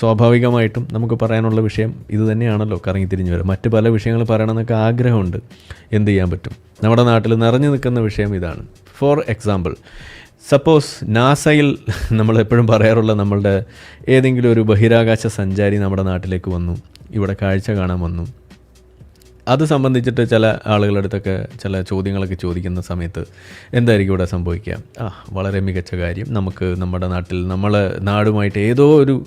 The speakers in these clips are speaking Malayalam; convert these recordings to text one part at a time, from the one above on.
സ്വാഭാവികമായിട്ടും നമുക്ക് പറയാനുള്ള വിഷയം ഇത് തന്നെയാണല്ലോ കറങ്ങി തിരിഞ്ഞു വരും മറ്റ് പല വിഷയങ്ങൾ പറയണമെന്നൊക്കെ ആഗ്രഹമുണ്ട്. എന്ത് ചെയ്യാൻ പറ്റും? നമ്മുടെ നാട്ടിൽ നിറഞ്ഞു നിൽക്കുന്ന വിഷയം ഇതാണ്. ഫോർ എക്സാമ്പിൾ സപ്പോസ് നാസയിൽ നമ്മൾ എപ്പോഴും പറയാറുള്ള നമ്മളുടെ ഏതെങ്കിലും ഒരു ബഹിരാകാശ സഞ്ചാരി നമ്മുടെ നാട്ടിലേക്ക് വന്നു. ഇവിടെ കാഴ്ച കാണാൻ വന്നു. അത് സംബന്ധിച്ചിട്ട് ചില ആളുകളുടെ അടുത്തൊക്കെ ചില ചോദ്യങ്ങളൊക്കെ ചോദിക്കുന്ന സമയത്ത് എന്തായിരിക്കും ഇവിടെ സംഭവിക്കുക? ആ വളരെ മികച്ച കാര്യം. നമുക്ക് നമ്മുടെ നാട്ടിൽ നമ്മളെ നാടുമായിട്ട് ഏതോ ഒരു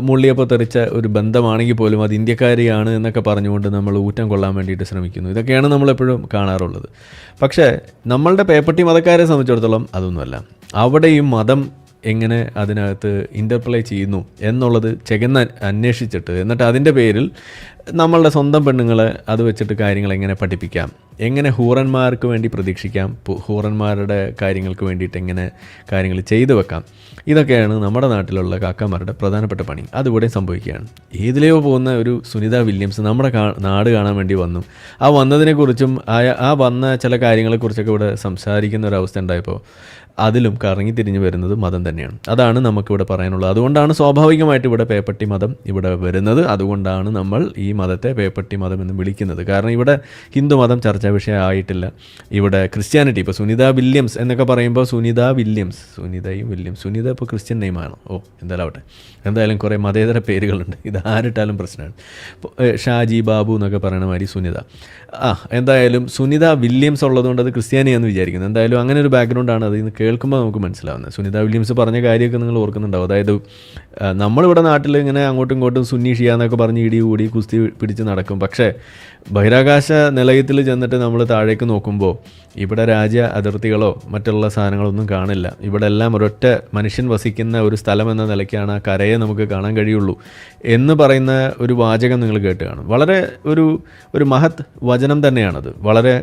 മുള്ളിയപ്പോൾ തെറിച്ച ഒരു ബന്ധമാണെങ്കിൽ പോലും അത് ഇന്ത്യക്കാരിയാണ് എന്നൊക്കെ പറഞ്ഞുകൊണ്ട് നമ്മൾ ഊറ്റം കൊള്ളാൻ വേണ്ടിയിട്ട് ശ്രമിക്കുന്നു. ഇതൊക്കെയാണ് നമ്മളെപ്പോഴും കാണാറുള്ളത്. പക്ഷേ നമ്മളുടെ പേപ്പട്ടി മതക്കാരെ സംബന്ധിച്ചിടത്തോളം അതൊന്നുമല്ല. അവിടെയും മതം എങ്ങനെ അതിനകത്ത് ഇന്റർപ്ലേ ചെയ്യുന്നു എന്നുള്ളത് ചെകന്ന് അന്വേഷിച്ചിട്ട് എന്നിട്ട് അതിന്റെ പേരിൽ നമ്മളുടെ സ്വന്തം പെണ്ണുങ്ങളെ അത് വെച്ചിട്ട് കാര്യങ്ങൾ എങ്ങനെ പഠിപ്പിക്കാം? എങ്ങനെ ഹൂറന്മാർക്ക് വേണ്ടി പ്രതീക്ഷിക്കാം? ഹൂറന്മാരുടെ കാര്യങ്ങൾക്ക് വേണ്ടിയിട്ട് എങ്ങനെ കാര്യങ്ങൾ ചെയ്തു വെക്കാം? ഇതൊക്കെയാണ് നമ്മുടെ നാട്ടിലുള്ള കാക്കമാരുടെ പ്രധാനപ്പെട്ട പണി. അതിവിടെ സംഭവിക്കുകയാണ്. ഏതിലെയോ പോകുന്ന ഒരു സുനിത വില്യംസ് നമ്മുടെ നാട് കാണാൻ വേണ്ടി വന്നു. ആ വന്നതിനെക്കുറിച്ചും ആ ആ വന്ന ചില കാര്യങ്ങളെക്കുറിച്ചൊക്കെ ഇവിടെ സംസാരിക്കുന്ന ഒരു അവസ്ഥ ഉണ്ടായപ്പോൾ അതിലും കറങ്ങി തിരിഞ്ഞു വരുന്നത് മതം തന്നെയാണ്. അതാണ് നമുക്കിവിടെ പറയാനുള്ളത്. അതുകൊണ്ടാണ് സ്വാഭാവികമായിട്ട് ഇവിടെ പേപ്പട്ടി മതം ഇവിടെ വരുന്നത്. അതുകൊണ്ടാണ് നമ്മൾ ഈ മതത്തെ പേപ്പട്ടി മതം എന്ന് വിളിക്കുന്നത്. കാരണം ഇവിടെ ഹിന്ദു മതം ചർച്ചാ വിഷയമായിട്ടില്ല ഇവിടെ ക്രിസ്ത്യാനിറ്റി ഇപ്പോൾ സുനിത വില്യംസ് എന്നൊക്കെ പറയുമ്പോൾ സുനിത വില്യംസ് സുനിതയും വില്യംസ്. സുനിത ഇപ്പോൾ ക്രിസ്ത്യൻ നെയിമാണ്. ഓ എന്തായാലും ആവട്ടെ എന്തായാലും കുറേ മതേതര പേരുകളുണ്ട്. ഇത് ആരിട്ടാലും പ്രശ്നമാണ്. ഷാജി ബാബു എന്നൊക്കെ പറയുന്ന മാതിരി സുനിത. ആ എന്തായാലും സുനിത വില്യംസ് ഉള്ളതുകൊണ്ട് അത് ക്രിസ്ത്യാനിയാന്ന് വിചാരിക്കുന്നത് എന്തായാലും അങ്ങനെ ഒരു ബാക്ക്ഗ്രൗണ്ടാണ് അത് ഇന്ന് കേൾക്കുമ്പോൾ നമുക്ക് മനസ്സിലാവുന്നത്. സുനിത വില്യംസ് പറഞ്ഞ കാര്യമൊക്കെ നിങ്ങൾ ഓർക്കുന്നുണ്ടാവും. അതായത് നമ്മളിവിടെ നാട്ടിൽ ഇങ്ങനെ അങ്ങോട്ടും ഇങ്ങോട്ടും സുന്നി ഷിയ എന്നൊക്കെ പറഞ്ഞ് ഇടി കൂടി കുസ്തി പിടിച്ച് നടക്കും. പക്ഷേ ബഹിരാകാശ നിലയത്തിൽ ചെന്നിട്ട് നമ്മൾ താഴേക്ക് നോക്കുമ്പോൾ ഇവിടെ രാജ്യ അതിർത്തികളോ മറ്റുള്ള സാധനങ്ങളൊന്നും കാണില്ല. ഇവിടെ എല്ലാം ഒരൊറ്റ മനുഷ്യൻ വസിക്കുന്ന ഒരു സ്ഥലം എന്ന നിലയ്ക്കാണ് ആ കരയെ നമുക്ക് കാണാൻ കഴിയുള്ളൂ എന്ന് പറയുന്ന ഒരു വാചകം നിങ്ങൾ കേട്ട് കാണും. വളരെ ഒരു ഒരു മഹത് വചനം തന്നെയാണത്. വളരെ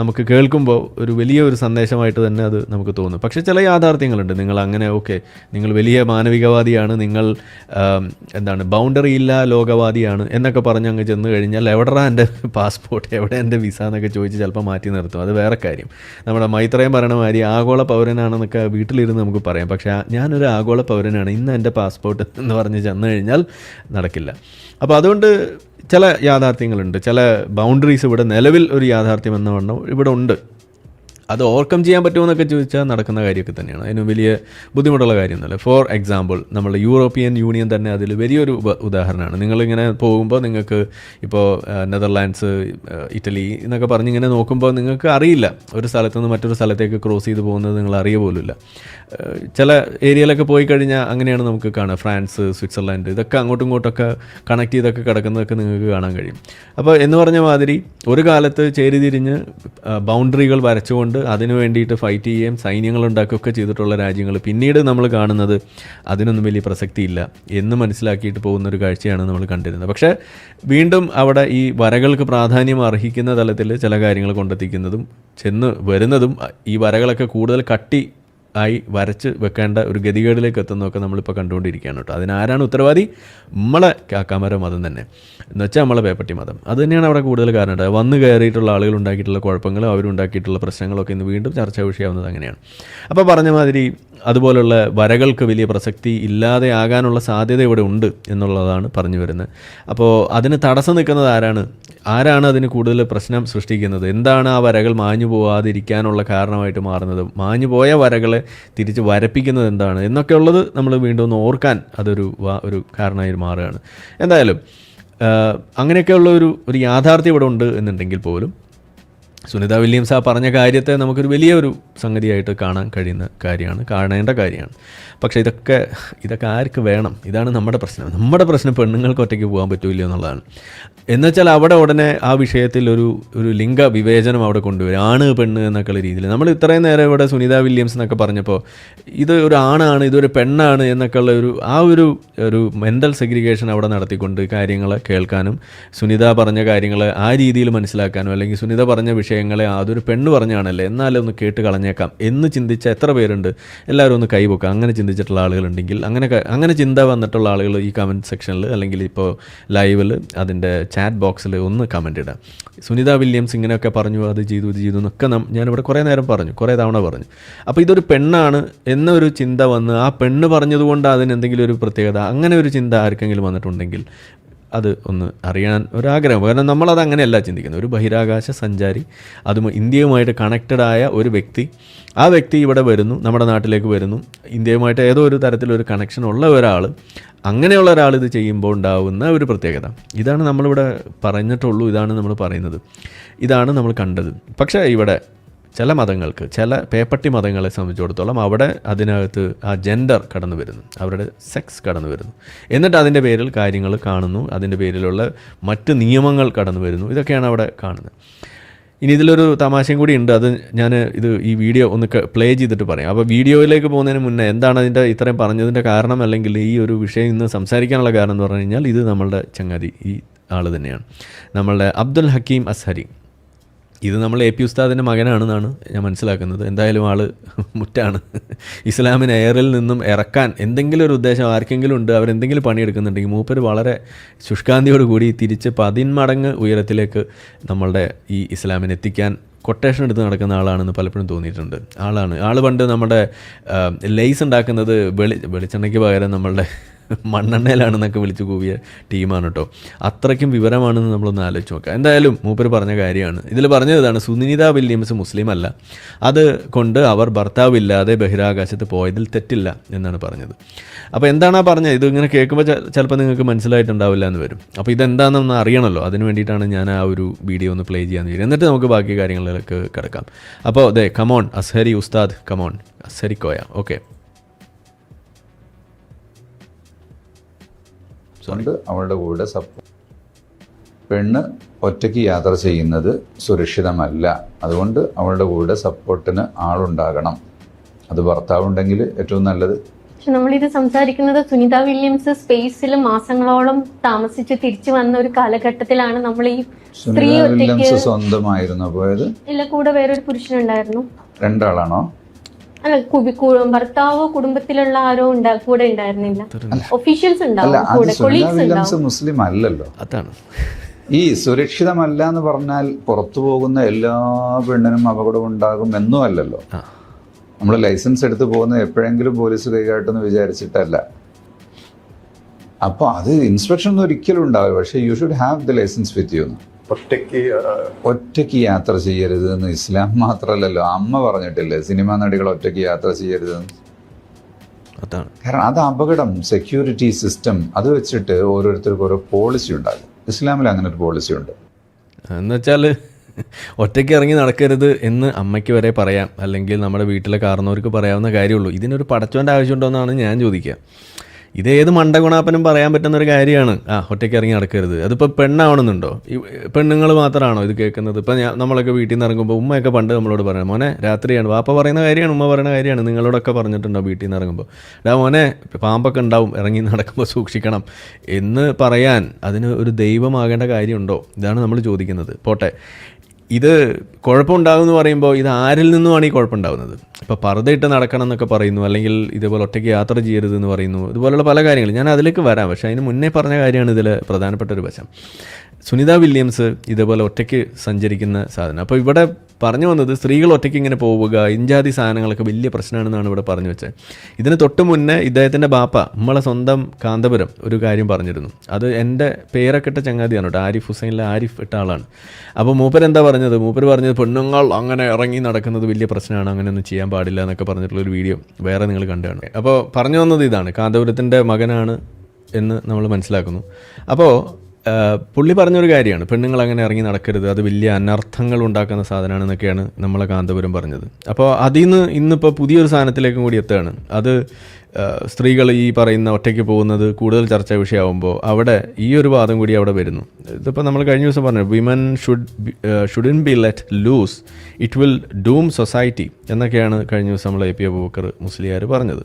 നമുക്ക് കേൾക്കുമ്പോൾ ഒരു വലിയ ഒരു സന്ദേശമായിട്ട് തന്നെ അത് നമുക്ക് തോന്നും. പക്ഷേ ചില യാഥാർത്ഥ്യങ്ങളുണ്ട്. നിങ്ങൾ അങ്ങനെ ഓക്കെ നിങ്ങൾ വലിയ മാനവികവാദിയാണ് നിങ്ങൾ എന്താണ് ബൗണ്ടറി ഇല്ല ലോകവാദിയാണ് എന്നൊക്കെ പറഞ്ഞ് അങ്ങ് ചെന്ന് കഴിഞ്ഞാൽ എവിടെടാ എന്റെ പാസ്പോർട്ട് എവിടെ എന്റെ വിസ എന്നൊക്കെ ചോദിച്ച് ചിലപ്പോൾ മാറ്റി നിർത്തും. അത് വേറെ കാര്യം. നമ്മുടെ മൈത്രയം പറയണ മാതിരി ആഗോള പൗരനാണെന്നൊക്കെ വീട്ടിലിരുന്ന് നമുക്ക് പറയാം. പക്ഷേ ഞാനൊരു ആഗോള പൗരനാണ്. ഇന്ന് എന്റെ പാസ്പോർട്ട് എന്ന് പറഞ്ഞ് ചെന്ന് കഴിഞ്ഞാൽ നടക്കില്ല. അപ്പോൾ അതുകൊണ്ട് ചില യാഥാർത്ഥ്യങ്ങളുണ്ട്. ചില ബൗണ്ടറീസ് ഇവിടെ നിലവിൽ ഒരു യാഥാർത്ഥ്യം എന്ന വണ്ണം ഇവിടെ ഉണ്ട്. അത് ഓവർകം ചെയ്യാൻ പറ്റുമോ എന്നൊക്കെ ചോദിച്ചാൽ നടക്കുന്ന കാര്യമൊക്കെ തന്നെയാണ്. അതിന് വലിയ ബുദ്ധിമുട്ടുള്ള കാര്യമൊന്നുമല്ല. ഫോർ എക്സാമ്പിൾ നമ്മുടെ യൂറോപ്യൻ യൂണിയൻ തന്നെ അതിൽ വലിയൊരു ഉദാഹരണമാണ്. നിങ്ങളിങ്ങനെ പോകുമ്പോൾ നിങ്ങൾക്ക് ഇപ്പോൾ നെതർലാൻഡ്സ് ഇറ്റലി എന്നൊക്കെ പറഞ്ഞ് ഇങ്ങനെ നോക്കുമ്പോൾ നിങ്ങൾക്ക് അറിയില്ല. ഒരു സ്ഥലത്ത് നിന്ന് മറ്റൊരു സ്ഥലത്തേക്ക് ക്രോസ് ചെയ്ത് പോകുന്നത് നിങ്ങൾ അറിയ പോലുമില്ല. ചില ഏരിയയിലൊക്കെ പോയി കഴിഞ്ഞാൽ അങ്ങനെയാണ് നമുക്ക് കാണുക. ഫ്രാൻസ് സ്വിറ്റ്സർലാൻഡ് ഇതൊക്കെ അങ്ങോട്ടും ഇങ്ങോട്ടൊക്കെ കണക്ട് ചെയ്തൊക്കെ കിടക്കുന്നതൊക്കെ നിങ്ങൾക്ക് കാണാൻ കഴിയും. അപ്പോൾ എന്ന് പറഞ്ഞ മാതിരി ഒരു കാലത്ത് ചേരിതിരിഞ്ഞ് ബൗണ്ടറികൾ വരച്ചുകൊണ്ട് അതിനു വേണ്ടിയിട്ട് ഫൈറ്റ് ചെയ്യുകയും സൈന്യങ്ങൾ ഉണ്ടാക്കുകയൊക്കെ ചെയ്തിട്ടുള്ള രാജ്യങ്ങൾ. പിന്നീട് നമ്മൾ കാണുന്നത് അതിനൊന്നും വലിയ പ്രസക്തിയില്ല എന്ന് മനസ്സിലാക്കിയിട്ട് പോകുന്ന ഒരു കാഴ്ചയാണ് നമ്മൾ കണ്ടിരുന്നത്. പക്ഷേ വീണ്ടും അവിടെ ഈ വരകൾക്ക് പ്രാധാന്യം അർഹിക്കുന്ന തലത്തിൽ ചില കാര്യങ്ങൾ കൊണ്ടെത്തിക്കുന്നതും ചെന്ന് വരുന്നതും ഈ വരകളൊക്കെ കൂടുതൽ കട്ടി ആയി വരച്ച് വെക്കേണ്ട ഒരു ഗതികേടിലേക്ക് എത്തുന്നതൊക്കെ നമ്മളിപ്പോൾ കണ്ടുകൊണ്ടിരിക്കുകയാണ് കേട്ടോ. അതിനാരാണ് ഉത്തരവാദി? നമ്മളെ കാക്കാമര മതം തന്നെ. എന്ന് വെച്ചാൽ നമ്മളെ പേപ്പട്ടി മതം. അത് തന്നെയാണ് അവിടെ കൂടുതൽ കാരണം ഉണ്ടായത്. വന്ന് കയറിയിട്ടുള്ള ആളുകൾ ഉണ്ടാക്കിയിട്ടുള്ള കുഴപ്പങ്ങളും അവരുണ്ടാക്കിയിട്ടുള്ള പ്രശ്നങ്ങളൊക്കെ ഇന്ന് വീണ്ടും ചർച്ചാ വിഷയമാവുന്നത് അങ്ങനെയാണ്. അപ്പോൾ പറഞ്ഞ മാതിരി അതുപോലുള്ള വരകൾക്ക് വലിയ പ്രസക്തി ഇല്ലാതെ ആകാനുള്ള സാധ്യത ഇവിടെ ഉണ്ട് എന്നുള്ളതാണ് പറഞ്ഞു വരുന്നത്. അപ്പോൾ അതിന് തടസ്സം നിൽക്കുന്നത് ആരാണ്? ആരാണ് അതിന് കൂടുതൽ പ്രശ്നം സൃഷ്ടിക്കുന്നത്? എന്താണ് ആ വരകൾ മാഞ്ഞു പോവാതിരിക്കാനുള്ള കാരണമായിട്ട് മാറുന്നത്? മാഞ്ഞു പോയ വരകളെ തിരിച്ച് വരപ്പിക്കുന്നത് എന്താണ്? എന്നൊക്കെ ഉള്ളത് നമ്മൾ വീണ്ടും ഒന്ന് ഓർക്കാൻ അതൊരു ഒരു കാരണമായി മാറുകയാണ്. എന്തായാലും അങ്ങനെയൊക്കെയുള്ള ഒരു ഒരു യാഥാർത്ഥ്യം ഇവിടെ ഉണ്ട് എന്നുണ്ടെങ്കിൽ പോലും സുനിത വില്യംസ് ആ പറഞ്ഞ കാര്യത്തെ നമുക്കൊരു വലിയൊരു സംഗതിയായിട്ട് കാണാൻ കഴിയുന്ന കാര്യമാണ് കാണേണ്ട കാര്യമാണ്. പക്ഷേ ഇതൊക്കെ ഇതൊക്കെ ആർക്ക് വേണം? ഇതാണ് നമ്മുടെ പ്രശ്നം. നമ്മുടെ പ്രശ്നം പെണ്ണുങ്ങൾക്ക് ഒറ്റയ്ക്ക് പോകാൻ പറ്റില്ല എന്നുള്ളതാണ്. എന്നുവെച്ചാൽ അവിടെ ഉടനെ ആ വിഷയത്തിൽ ഒരു ഒരു ലിംഗ വിവേചനം അവിടെ കൊണ്ടുവരും. ആണ് പെണ്ണ് എന്നൊക്കെയുള്ള രീതിയിൽ. നമ്മൾ ഇത്രയും നേരം ഇവിടെ സുനിത വില്യംസ് എന്നൊക്കെ പറഞ്ഞപ്പോൾ ഇത് ഒരു ആണാണ് ഇതൊരു പെണ്ണാണ് എന്നൊക്കെയുള്ള ഒരു ആ ഒരു ഒരു മെന്റൽ സെഗ്രിഗേഷൻ അവിടെ നടത്തിക്കൊണ്ട് കാര്യങ്ങൾ കേൾക്കാനും സുനിത പറഞ്ഞ കാര്യങ്ങൾ ആ രീതിയിൽ മനസ്സിലാക്കാനും അല്ലെങ്കിൽ സുനിത പറഞ്ഞ വിഷയങ്ങളെ അതൊരു പെണ്ണ് പറഞ്ഞാണല്ലേ എന്നാലും ഒന്ന് കേട്ട് കളഞ്ഞ പറഞ്ഞേക്കാം. എന്ന് ചിന്തിച്ച എത്ര പേരുണ്ട്? എല്ലാവരും ഒന്ന് കൈവക്കുക അങ്ങനെ ചിന്തിച്ചിട്ടുള്ള ആളുകളുണ്ടെങ്കിൽ അങ്ങനെ അങ്ങനെ ചിന്ത വന്നിട്ടുള്ള ആളുകൾ ഈ കമന്റ് സെക്ഷനിൽ അല്ലെങ്കിൽ ഇപ്പോൾ ലൈവിൽ അതിന്റെ ചാറ്റ് ബോക്സിൽ ഒന്ന് കമന്റ് ഇടാം. സുനിത വില്യംസ് ഇങ്ങനെയൊക്കെ പറഞ്ഞു അത് ചെയ്തു ഇത് ചെയ്തു എന്നൊക്കെ ഞാനിവിടെ കുറേ നേരം പറഞ്ഞു കുറേ തവണ പറഞ്ഞു. അപ്പോൾ ഇതൊരു പെണ്ണാണ് എന്നൊരു ചിന്ത വന്ന് ആ പെണ്ണ് പറഞ്ഞതുകൊണ്ട് അതിന് എന്തെങ്കിലും ഒരു പ്രത്യേകത അങ്ങനെ ഒരു ചിന്ത ആർക്കെങ്കിലും വന്നിട്ടുണ്ടെങ്കിൽ അത് ഒന്ന് അറിയാൻ ഒരാഗ്രഹം. കാരണം നമ്മളത് അങ്ങനെയല്ല ചിന്തിക്കുന്നത്. ഒരു ബഹിരാകാശ സഞ്ചാരി അതും ഇന്ത്യയുമായിട്ട് കണക്റ്റഡ് ആയ ഒരു വ്യക്തി ആ വ്യക്തി ഇവിടെ വരുന്നു നമ്മുടെ നാട്ടിലേക്ക് വരുന്നു. ഇന്ത്യയുമായിട്ട് ഏതോ ഒരു തരത്തിലൊരു കണക്ഷൻ ഉള്ള ഒരാൾ അങ്ങനെയുള്ള ഒരാൾ ഇത് ചെയ്യുമ്പോൾ ഉണ്ടാവുന്ന ഒരു പ്രത്യേകത. ഇതാണ് നമ്മളിവിടെ പറഞ്ഞിട്ടുള്ളൂ ഇതാണ് നമ്മൾ പറയുന്നത്. ഇതാണ് നമ്മൾ കണ്ടത്. പക്ഷേ ഇവിടെ ചില മതങ്ങൾക്ക് ചില പേപ്പട്ടി മതങ്ങളെ സംബന്ധിച്ചിടത്തോളം അവിടെ അതിനകത്ത് ആ ജെൻഡർ കടന്നു വരുന്നു. അവരുടെ സെക്സ് കടന്നു വരുന്നു. എന്നിട്ട് അതിന്റെ പേരിൽ കാര്യങ്ങൾ കാണുന്നു. അതിന്റെ പേരിലുള്ള മറ്റ് നിയമങ്ങൾ കടന്നു വരുന്നു. ഇതൊക്കെയാണ് അവിടെ കാണുന്നത്. ഇനി ഇതിലൊരു തമാശയും കൂടി ഉണ്ട്. അത് ഞാൻ ഇത് ഈ വീഡിയോ ഒന്ന് പ്ലേ ചെയ്തിട്ട് പറയാം. അപ്പോൾ വീഡിയോയിലേക്ക് പോകുന്നതിന് മുന്നേ എന്താണ് അതിന്റെ ഇത്രയും പറഞ്ഞതിന്റെ കാരണം? അല്ലെങ്കിൽ ഈ ഒരു വിഷയം ഇന്ന് സംസാരിക്കാനുള്ള കാരണം എന്ന് പറഞ്ഞു കഴിഞ്ഞാൽ ഇത് നമ്മളുടെ ചങ്ങാതി ഈ ആൾ തന്നെയാണ്. നമ്മളുടെ അബ്ദുൽ ഹക്കീം അസ്ഹരി. ഇത് നമ്മൾ എ പി ഉസ്താദിന്റെ മകനാണെന്നാണ് ഞാൻ മനസ്സിലാക്കുന്നത്. എന്തായാലും ആൾ മുറ്റാണ്. ഇസ്ലാമിന് എയറിൽ നിന്നും ഇറക്കാൻ എന്തെങ്കിലും ഒരു ഉദ്ദേശം ആർക്കെങ്കിലും ഉണ്ട് അവരെന്തെങ്കിലും പണിയെടുക്കുന്നുണ്ടെങ്കിൽ മൂപ്പർ വളരെ ശുഷ്കാന്തിയോട് കൂടി തിരിച്ച് പതിന്മടങ്ങ് ഉയരത്തിലേക്ക് നമ്മളുടെ ഈ ഇസ്ലാമിനെ എത്തിക്കാൻ കൊട്ടേഷൻ എടുത്ത് നടക്കുന്ന ആളാണെന്ന് പലപ്പോഴും തോന്നിയിട്ടുണ്ട്. ആളാണ്. ആൾ പണ്ട് നമ്മുടെ ലേസ് ഉണ്ടാക്കുന്നത് വെളി വെളിച്ചെണ്ണയ്ക്ക് പകരം നമ്മളുടെ മണ്ണെണ്ണയിലാണെന്നൊക്കെ വിളിച്ചു കൂവിയ ടീമാണ് കേട്ടോ അത്രയ്ക്കും വിവരമാണെന്ന് നമ്മളൊന്ന് ആലോചിച്ച് നോക്കാം. എന്തായാലും മൂപ്പർ പറഞ്ഞ കാര്യമാണ്. ഇതിൽ പറഞ്ഞത് ഇതാണ് സുനിത വില്യംസ് മുസ്ലിം അല്ല. അത് കൊണ്ട് അവർ ഭർത്താവില്ലാതെ ബഹിരാകാശത്ത് പോയതിൽ തെറ്റില്ല എന്നാണ് പറഞ്ഞത്. അപ്പോൾ എന്താണ് ആ പറഞ്ഞത്? ഇത് ഇങ്ങനെ കേൾക്കുമ്പോൾ ചിലപ്പോൾ നിങ്ങൾക്ക് മനസ്സിലായിട്ടുണ്ടാവില്ല എന്ന് വരും. അപ്പോൾ ഇതെന്താണെന്ന് അറിയണമല്ലോ അതിന് വേണ്ടിയിട്ടാണ് ഞാൻ ആ ഒരു വീഡിയോ ഒന്ന് പ്ലേ ചെയ്യാൻ വിചാരിച്ചത്. എന്നിട്ട് നമുക്ക് ബാക്കി കാര്യങ്ങളിലേക്ക് കിടക്കാം. അപ്പോൾ അതെ കമോൺ അസ്ഹരി ഉസ്താദ് കമോൺ അസ്ഹരി കോയ. ഓക്കെ കൊണ്ട് അവളുടെ കൂടെ സപ്പോർട്ട് പെണ്ണ് ഒറ്റയ്ക്ക് യാത്ര ചെയ്യുന്നത് സുരക്ഷിതമല്ല. അതുകൊണ്ട് അവളുടെ കൂടെ സപ്പോർട്ടിന് ആളുണ്ടാകണം. അത് ഭർത്താവുണ്ടെങ്കിൽ ഏറ്റവും നല്ലത്. പക്ഷെ നമ്മളിത് സംസാരിക്കുന്നത് സുനിത വില്യംസ് സ്പേസിൽ മാസങ്ങളോളം താമസിച്ച് തിരിച്ചു വന്ന ഒരു കാലഘട്ടത്തിലാണ് നമ്മൾ ഈ സ്ത്രീ ഒറ്റയ്ക്ക് സ്വന്തമായിരുന്നു പോയത്. ഇല്ല കൂടെ വേറൊരു പുരുഷനുണ്ടായിരുന്നു. രണ്ടാളാണോ? അല്ല ഭർത്താവോ കുടുംബത്തിലുള്ള ആരോ ഉണ്ടാ കൂടെ ഉണ്ടായിരുന്നില്ല. ഒഫീഷ്യൽസ് ഉണ്ടാവും മുസ്ലിം അല്ലല്ലോ. അതാണ്. ഈ സുരക്ഷിതമല്ല എന്ന് പറഞ്ഞാൽ പുറത്തു പോകുന്ന എല്ലാ പെണ്ണിനും അപകടം ഉണ്ടാകും എന്നും അല്ലല്ലോ. നമ്മൾ ലൈസൻസ് എടുത്ത് പോകുന്നത് എപ്പോഴെങ്കിലും പോലീസ് കൈകാട്ടെന്ന് വിചാരിച്ചിട്ടല്ല. അപ്പോൾ അത് ഇൻസ്പെക്ഷൻ ഒന്നും ഒരിക്കലും ഉണ്ടാവില്ല. പക്ഷേ you should have the license with you ഒറ്റയ്ക്ക് ഒറ്റയ്ക്ക് യാത്ര ചെയ്യരുത് എന്ന് ഇസ്ലാം മാത്രമല്ലല്ലോ. അമ്മ പറഞ്ഞിട്ടില്ലേ സിനിമാ നടികൾ ഒറ്റയ്ക്ക് യാത്ര ചെയ്യരുത് അതാണ്. കാരണം അത് അപകടം സെക്യൂരിറ്റി സിസ്റ്റം അത് വെച്ചിട്ട് ഓരോരുത്തർക്കും ഓരോ പോളിസി ഉണ്ടാകും. ഇസ്ലാമിൽ അങ്ങനെ ഒരു പോളിസി ഉണ്ട്. എന്നുവെച്ചാൽ ഒറ്റയ്ക്ക് ഇറങ്ങി നടക്കരുത് എന്ന് അമ്മയ്ക്ക് വരെ പറയാം. അല്ലെങ്കിൽ നമ്മുടെ വീട്ടിലെ കാരണവർക്ക് പറയാവുന്ന കാര്യമുള്ളൂ. ഇതിനൊരു പടച്ചോന്റെ ആവശ്യമുണ്ടോ എന്നാണ് ഞാൻ ചോദിക്കുക. ഇത് ഏത് മണ്ടഗുണാപ്പനും പറയാൻ പറ്റുന്ന ഒരു കാര്യമാണ്. ആ ഒറ്റയ്ക്ക് ഇറങ്ങി നടക്കരുത്. അതിപ്പോൾ പെണ്ണാവണമെന്നുണ്ടോ? പെണ്ണുങ്ങൾ മാത്രമാണോ ഇത് കേൾക്കുന്നത്? ഇപ്പം ഞാൻ നമ്മളൊക്കെ വീട്ടിൽ നിന്ന് ഇറങ്ങുമ്പോൾ ഉമ്മയൊക്കെ പണ്ട് നമ്മളോട് പറയണം മോനെ രാത്രിയാണ്. വാപ്പ പറയുന്ന കാര്യമാണ് ഉമ്മ പറയുന്ന കാര്യമാണ്. നിങ്ങളോടൊക്കെ പറഞ്ഞിട്ടുണ്ടോ വീട്ടിൽ നിന്ന് ഇറങ്ങുമ്പോൾ ഡാ മോനെ പാമ്പൊക്കെ ഉണ്ടാവും ഇറങ്ങി നടക്കുമ്പോൾ സൂക്ഷിക്കണം. എന്ന് പറയാൻ അതിന് ഒരു ദൈവമാകേണ്ട കാര്യമുണ്ടോ? ഇതാണ് നമ്മൾ ചോദിക്കുന്നത്. പോട്ടെ. ഇത് കുഴപ്പമുണ്ടാകും എന്ന് പറയുമ്പോൾ ഇത് ആരിൽ നിന്നുമാണ് ഈ കുഴപ്പമുണ്ടാകുന്നത്? ഇപ്പോൾ പർദ്ദയിട്ട് നടക്കണം എന്നൊക്കെ പറയുന്നു അല്ലെങ്കിൽ ഇതേപോലെ ഒറ്റയ്ക്ക് യാത്ര ചെയ്യരുത് എന്ന് പറയുന്നു ഇതുപോലുള്ള പല കാര്യങ്ങളും ഞാൻ അതിലേക്ക് വരാം പക്ഷേ അതിന് മുന്നേ പറഞ്ഞ കാര്യമാണ് ഇതിൽ പ്രധാനപ്പെട്ട ഒരു വശം. സുനിത വില്യംസ് ഇതേപോലെ ഒറ്റയ്ക്ക് സഞ്ചരിക്കുന്ന സാധനം. അപ്പോൾ ഇവിടെ പറഞ്ഞു വന്നത് സ്ത്രീകൾ ഒറ്റയ്ക്ക് ഇങ്ങനെ പോവുക ഇഞ്ചാതി സാധനങ്ങളൊക്കെ വലിയ പ്രശ്നമാണെന്നാണ് ഇവിടെ പറഞ്ഞു വെച്ചത്. ഇതിന് തൊട്ട് മുന്നേ ഇദ്ദേഹത്തിന്റെ ബാപ്പ നമ്മളെ സ്വന്തം കാന്തപുരം ഒരു കാര്യം പറഞ്ഞിരുന്നു. അത് എന്റെ പേരൊക്കെ ഇട്ട ചങ്ങാതിയാണ് കേട്ടോ ആരിഫ് ഹുസൈനിലെ ആരിഫ് ഇട്ട ആളാണ്. അപ്പോൾ മൂപ്പർ എന്താ പറഞ്ഞത്? മൂപ്പർ പറഞ്ഞത് പെണ്ണുങ്ങൾ അങ്ങനെ ഇറങ്ങി നടക്കുന്നത് വലിയ പ്രശ്നമാണ് അങ്ങനെയൊന്നും ചെയ്യാൻ പാടില്ല എന്നൊക്കെ പറഞ്ഞിട്ടുള്ളൊരു വീഡിയോ വേറെ നിങ്ങൾ കണ്ടാണ്. അപ്പോൾ പറഞ്ഞു വന്നത് ഇതാണ് കാന്തപുരത്തിന്റെ മകനാണ് എന്ന് നമ്മൾ മനസ്സിലാക്കുന്നു. അപ്പോൾ പുള്ളി പറഞ്ഞൊരു കാര്യമാണ്. പെണ്ണുങ്ങൾ അങ്ങനെ ഇറങ്ങി നടക്കരുത്. അത് വലിയ അനർത്ഥങ്ങൾ ഉണ്ടാക്കുന്ന സാധനമാണെന്നൊക്കെയാണ് നമ്മളെ കാന്തപുരം പറഞ്ഞത്. അപ്പോൾ അതിൽ നിന്ന് ഇന്നിപ്പോൾ പുതിയൊരു സാധനത്തിലേക്കും കൂടി എത്തുകയാണ്. അത് സ്ത്രീകൾ ഈ പറയുന്ന ഒറ്റയ്ക്ക് പോകുന്നത് കൂടുതൽ ചർച്ചാ വിഷയമാകുമ്പോൾ അവിടെ ഈ ഒരു വാദം കൂടി അവിടെ വരുന്നു. ഇതിപ്പോൾ നമ്മൾ കഴിഞ്ഞ ദിവസം പറഞ്ഞു women should shouldn't be let loose it will doom society എന്നൊക്കെയാണ് കഴിഞ്ഞ ദിവസം നമ്മൾ എ പി അബൂബക്കർ മുസ്ലിയാർ പറഞ്ഞത്.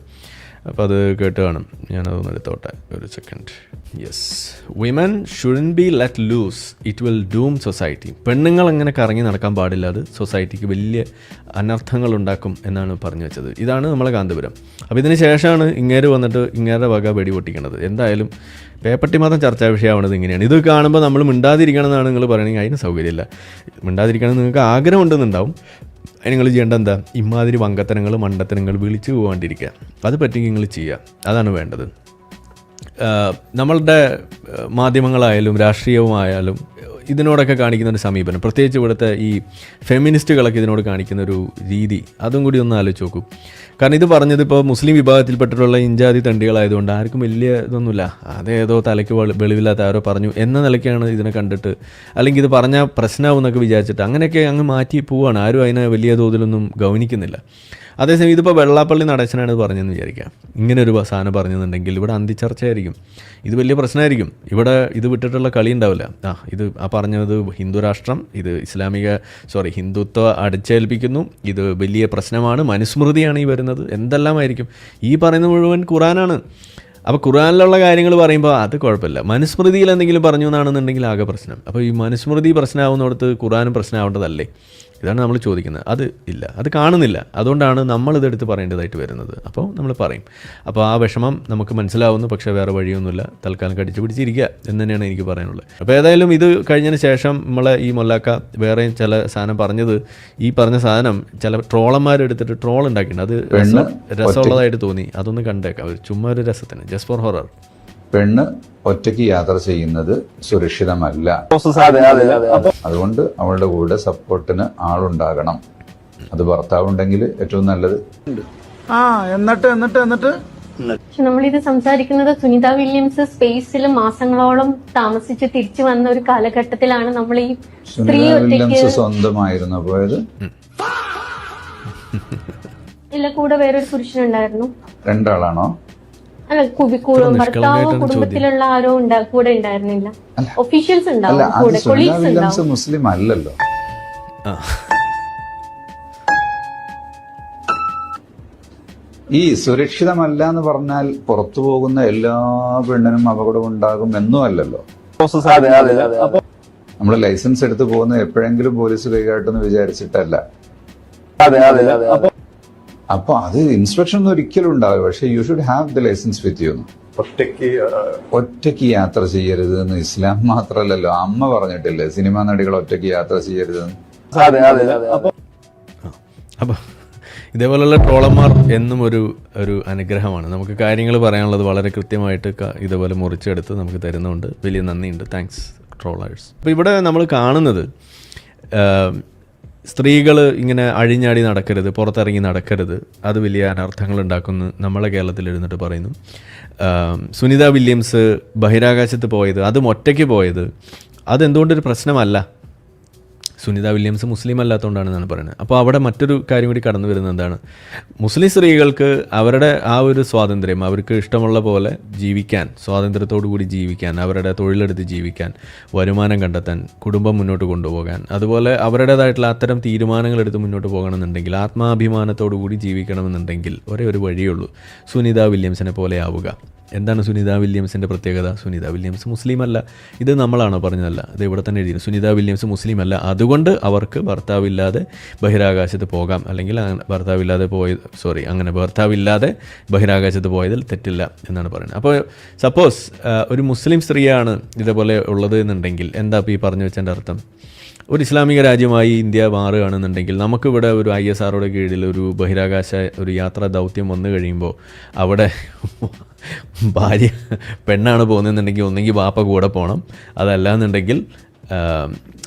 അപ്പോൾ അത് കേട്ട് കാണും. ഞാനതൊന്ന് എടുത്തോട്ടെ ഒരു second yes women shouldn't be let loose it will doom society പെണ്ണുങ്ങൾ അങ്ങനെ കറങ്ങി നടക്കാൻ പാടില്ല. അത് സൊസൈറ്റിക്ക് വലിയ അനർത്ഥങ്ങൾ ഉണ്ടാക്കും എന്നാണ് പറഞ്ഞു വെച്ചത്. ഇതാണ് നമ്മളെ കാന്തപുരം. അപ്പോൾ ഇതിന് ശേഷമാണ് ഇങ്ങേര് വന്നിട്ട് ഇങ്ങേരുടെ വക വെടി എന്തായാലും പേപ്പട്ടി മാത്രം ചർച്ചാ വിഷയമാണത് ഇങ്ങനെയാണ്. ഇത് കാണുമ്പോൾ നമ്മൾ മിണ്ടാതിരിക്കണം എന്നാണ് നിങ്ങൾ പറയണമെങ്കിൽ അതിന് സൗകര്യമില്ല. മിണ്ടാതിരിക്കണം നിങ്ങൾക്ക് ആഗ്രഹം ഉണ്ടെന്നുണ്ടാവും അതിന് നിങ്ങൾ ചെയ്യേണ്ട എന്താ? ഇമാതിരി വങ്കത്തനങ്ങൾ മണ്ടത്തനങ്ങൾ വിളിച്ചു പോകാണ്ടിരിക്കുക. അത് പറ്റുമെങ്കിൽ നിങ്ങൾ ചെയ്യുക. അതാണ് വേണ്ടത്. നമ്മളുടെ മാധ്യമങ്ങളായാലും രാഷ്ട്രീയവുമായാലും ഇതിനോടൊക്കെ കാണിക്കുന്ന ഒരു സമീപനം. പ്രത്യേകിച്ച് ഇവിടുത്തെ ഈ ഫെമിനിസ്റ്റുകളൊക്കെ ഇതിനോട് കാണിക്കുന്ന ഒരു രീതി അതും കൂടി ഒന്ന് ആലോചിച്ച് നോക്കും. കാരണം ഇത് പറഞ്ഞത് ഇപ്പോൾ മുസ്ലിം വിഭാഗത്തിൽപ്പെട്ടിട്ടുള്ള ഇഞ്ചാതി തണ്ടികളായതുകൊണ്ട് ആർക്കും വലിയ ഇതൊന്നുമില്ല. അതേതോ തലയ്ക്ക് വെളി- വെളിവില്ലാത്ത ആരോ പറഞ്ഞു എന്ന നിലയ്ക്കാണ് ഇതിനെ കണ്ടിട്ട്. അല്ലെങ്കിൽ ഇത് പറഞ്ഞാൽ പ്രശ്നമാവും എന്നൊക്കെ വിചാരിച്ചിട്ട് അങ്ങനെയൊക്കെ അങ്ങ് മാറ്റി പോവുകയാണ് ആരും അതിനെ വലിയ തോതിലൊന്നും ഗൗനിക്കുന്നില്ല. അതേസമയം ഇതിപ്പോൾ വെള്ളാപ്പള്ളി നടേശനാണ് പറഞ്ഞതെന്ന് വിചാരിക്കാം. ഇങ്ങനെ ഒരു സാധനം പറഞ്ഞെന്നുണ്ടെങ്കിൽ ഇവിടെ അന്തിച്ചർച്ചയായിരിക്കും ഇത് വലിയ പ്രശ്നമായിരിക്കും. ഇവിടെ ഇത് വിട്ടിട്ടുള്ള കളി ഉണ്ടാവില്ല. ആ ഇത് ആ പറഞ്ഞത് ഹിന്ദു രാഷ്ട്രം ഇത് ഇസ്ലാമിക സോറി ഹിന്ദുത്വ അടിച്ചേൽപ്പിക്കുന്നു. ഇത് വലിയ പ്രശ്നമാണ്. മനുസ്മൃതിയാണ് ഈ വരുന്നത്. എന്തെല്ലാമായിരിക്കും? ഈ പറയുന്ന മുഴുവൻ ഖുറാനാണ്. അപ്പോൾ ഖുറാനിലുള്ള കാര്യങ്ങൾ പറയുമ്പോൾ അത് കുഴപ്പമില്ല. മനുസ്മൃതിയിൽ എന്തെങ്കിലും പറഞ്ഞു എന്നാണെന്നുണ്ടെങ്കിൽ ആകെ പ്രശ്നം. അപ്പോൾ ഈ മനുസ്മൃതി പ്രശ്നമാവുന്നിടത്ത് ഖുറാനും പ്രശ്നമാവേണ്ടതല്ലേ? ഇതാണ് നമ്മൾ ചോദിക്കുന്നത്. അത് ഇല്ല. അത് കാണുന്നില്ല. അതുകൊണ്ടാണ് നമ്മളിതെടുത്ത് പറയേണ്ടതായിട്ട് വരുന്നത്. അപ്പോൾ നമ്മൾ പറയും. അപ്പോൾ ആ വിഷമം നമുക്ക് മനസ്സിലാവുന്നു. പക്ഷേ വേറെ വഴിയൊന്നുമില്ല. തൽക്കാലം കടിച്ചു പിടിച്ചിരിക്കുക എന്ന് തന്നെയാണ് എനിക്ക് പറയാനുള്ളത്. അപ്പോൾ ഏതായാലും ഇത് കഴിഞ്ഞതിന് ശേഷം നമ്മളെ ഈ മൊല്ലാക്ക വേറെയും ചില സാധനം പറഞ്ഞത് ഈ പറഞ്ഞ സാധനം ചില ട്രോളന്മാരെടുത്തിട്ട് ട്രോൾ ഉണ്ടാക്കിയിട്ടുണ്ട്. അത് രസം- രസമുള്ളതായിട്ട് തോന്നി. അതൊന്ന് കണ്ടേക്കാം. ഒരു ചുമ്മാ ഒരു രസത്തിന്. ജസ്റ്റ് ഫോർ ഹൊറർ പെണ്ണ് ഒറ്റയ്ക്ക് യാത്ര ചെയ്യുന്നത് സുരക്ഷിതമല്ല. അതുകൊണ്ട് അവളുടെ കൂടെ സപ്പോർട്ടിന് ആളുണ്ടാകണം. അത് ഭർത്താവുണ്ടെങ്കിൽ ഏറ്റവും നല്ലത്. ആ എന്നിട്ട് എന്നിട്ട് എന്നിട്ട്? പക്ഷെ നമ്മളിത് സംസാരിക്കുന്നത് സുനിത വില്യംസ് സ്പേസിൽ മാസങ്ങളോളം താമസിച്ച് തിരിച്ചു വന്ന ഒരു കാലഘട്ടത്തിലാണ് നമ്മൾ ഈ സ്ത്രീ ഒറ്റയ്ക്ക് വില്യംസ് സ്വന്തമായിരുന്നു. പോയത് ഇല്ല കൂടെ വേറൊരു പുരുഷനുണ്ടായിരുന്നു. രണ്ടാളാണോ? അല്ല കുബി കു- ഭർത്താവോ കുടുംബത്തിലുള്ള ആരോ ഉണ്ടാ കൂടെ ഉണ്ടായിരുന്നില്ല. ഒഫീഷ്യൽസ് ഉണ്ടാവും അത് മുസ്ലിം അല്ലല്ലോ. ഈ സുരക്ഷിതമല്ല എന്ന് പറഞ്ഞാൽ പുറത്തു പോകുന്ന എല്ലാ പെണ്ണിനും അപകടം ഉണ്ടാകും എന്നും അല്ലല്ലോ. നമ്മൾ ലൈസൻസ് എടുത്ത് പോകുന്നത് എപ്പോഴെങ്കിലും പോലീസ് കൈകാട്ടെന്ന് വിചാരിച്ചിട്ടല്ല. അപ്പൊ അത് ഇൻസ്പെക്ഷൻ ഒന്നും ഒരിക്കലും ഉണ്ടാവില്ല. പക്ഷെ you should have the license with you ഒറ്റയ്ക്ക് ഒറ്റയ്ക്ക് യാത്ര ചെയ്യരുത് എന്ന് ഇസ്ലാം മാത്രല്ലല്ലോ അമ്മ പറഞ്ഞിട്ടില്ലേ സിനിമാ നടികൾ ഒറ്റയ്ക്ക് യാത്ര ചെയ്യരുത് അപ്പൊ ഇതേപോലുള്ള ട്രോളന്മാർ എന്നും ഒരു ഒരു അനുഗ്രഹമാണ്. നമുക്ക് കാര്യങ്ങൾ പറയാനുള്ളത് വളരെ കൃത്യമായിട്ട് ഇതേപോലെ മുറിച്ചെടുത്ത് നമുക്ക് തരുന്നുണ്ട്. വലിയ നന്ദിയുണ്ട്. Thanks trollers. അപ്പോൾ ഇവിടെ നമ്മൾ കാണുന്നത് സ്ത്രീകൾ ഇങ്ങനെ അഴിഞ്ഞാടി നടക്കരുത് പുറത്തിറങ്ങി നടക്കരുത്. അത് വലിയ അനർത്ഥങ്ങൾ ഉണ്ടാക്കുന്നു നമ്മളെ കേരളത്തിൽ ഇരുന്നിട്ട് പറയുന്നു. സുനിത വില്യംസ് ബഹിരാകാശത്ത് പോയത് അതും ഒറ്റയ്ക്ക് പോയത് അതെന്തുകൊണ്ടൊരു പ്രശ്നമല്ല? സുനിത വില്യംസ് മുസ്ലിം അല്ലാത്തതുകൊണ്ടാണെന്നാണ് പറയുന്നത്. അപ്പോൾ അവിടെ മറ്റൊരു കാര്യം കൂടി കടന്നു വരുന്നത് എന്താണ്? മുസ്ലിം സ്ത്രീകൾക്ക് അവരുടെ ആ ഒരു സ്വാതന്ത്ര്യം അവർക്ക് ഇഷ്ടമുള്ള പോലെ ജീവിക്കാൻ സ്വാതന്ത്ര്യത്തോടു കൂടി ജീവിക്കാൻ അവരുടെ തൊഴിലെടുത്ത് ജീവിക്കാൻ വരുമാനം കണ്ടെത്താൻ കുടുംബം മുന്നോട്ട് കൊണ്ടുപോകാൻ അതുപോലെ അവരുടേതായിട്ടുള്ള അത്തരം തീരുമാനങ്ങൾ എടുത്ത് മുന്നോട്ട് പോകണമെന്നുണ്ടെങ്കിൽ ആത്മാഭിമാനത്തോടു കൂടി ജീവിക്കണമെന്നുണ്ടെങ്കിൽ ഒരേ ഒരു വഴിയുള്ളൂ സുനിത വില്യംസിനെ പോലെ ആവുക. എന്താണ് സുനിത വില്യംസിന്റെ പ്രത്യേകത? സുനിത വില്യംസ് മുസ്ലിം അല്ല ഇത് നമ്മളാണോ പറഞ്ഞതല്ല. ഇത് ഇവിടെ തന്നെ എഴുതി സുനിത വില്യംസ് മുസ്ലിം അല്ല അതുകൊണ്ട് അവർക്ക് ഭർത്താവില്ലാതെ ബഹിരാകാശത്ത് പോകാം. അല്ലെങ്കിൽ ഭർത്താവില്ലാതെ പോയ സോറി അങ്ങനെ ഭർത്താവില്ലാതെ ബഹിരാകാശത്ത് പോയതിൽ തെറ്റില്ല എന്നാണ് പറയുന്നത്. അപ്പോൾ സപ്പോസ് ഒരു മുസ്ലിം സ്ത്രീയാണ് ഇതേപോലെ ഉള്ളത് എന്നുണ്ടെങ്കിൽ എന്താ ഇപ്പോൾ ഈ പറഞ്ഞു വെച്ചതിന്റെ അർത്ഥം? ഒരു ഇസ്ലാമിക രാജ്യമായി ഇന്ത്യ മാറുകയാണെന്നുണ്ടെങ്കിൽ നമുക്കിവിടെ ഒരു ഐ എസ് ആറുടെ കീഴിൽ ഒരു ബഹിരാകാശ ഒരു യാത്രാ ദൗത്യം വന്നു കഴിയുമ്പോൾ അവിടെ ഭാര്യ പെണ്ണാണ് പോകുന്നതെന്നുണ്ടെങ്കിൽ ഒന്നെങ്കിൽ ബാപ്പ കൂടെ പോകണം അതല്ല എന്നുണ്ടെങ്കിൽ